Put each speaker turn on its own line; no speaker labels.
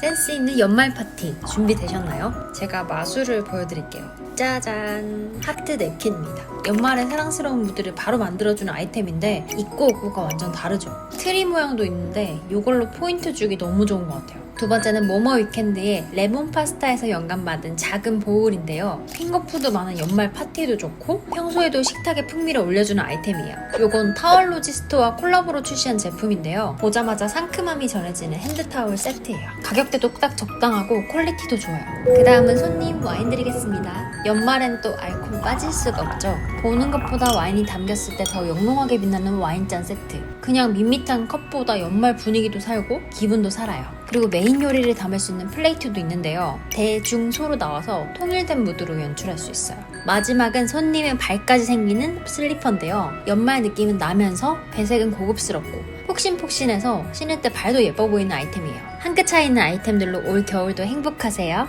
센스 있는 연말 파티 준비되셨나요? 제가 마술을 보여드릴게요. 짜잔! 하트 냅킨입니다. 연말에 사랑스러운 무드를 바로 만들어주는 아이템인데 입고 오고가 완전 다르죠. 트리 모양도 있는데 이걸로 포인트 주기 너무 좋은 것 같아요. 두 번째는 모모 위켄드의 레몬 파스타에서 영감받은 작은 보울인데요. 핑거푸드 많은 연말 파티에도 좋고 평소에도 식탁에 풍미를 올려주는 아이템이에요. 이건 타월로지스트와 콜라보로 출시한 제품인데요. 보자마자 상큼함이 전해지는 핸드타월 세트예요. 가격대도 딱 적당하고 퀄리티도 좋아요. 그 다음은 손님 와인 드리겠습니다. 연말엔 또 알코올 빠질 수가 없죠. 보는 것보다 와인이 담겼을 때 더 영롱하게 빛나는 와인잔 세트. 그냥 밋밋한 컵보다 연말 분위기도 살고 기분도 살아요. 그리고 메인 요리를 담을 수 있는 플레이트도 있는데요. 대중소로 나와서 통일된 무드로 연출할 수 있어요. 마지막은 손님의 발까지 생기는 슬리퍼인데요. 연말 느낌은 나면서 배색은 고급스럽고 폭신폭신해서 신을 때 발도 예뻐 보이는 아이템이에요. 한 끗 차이 있는 아이템들로 올 겨울도 행복하세요.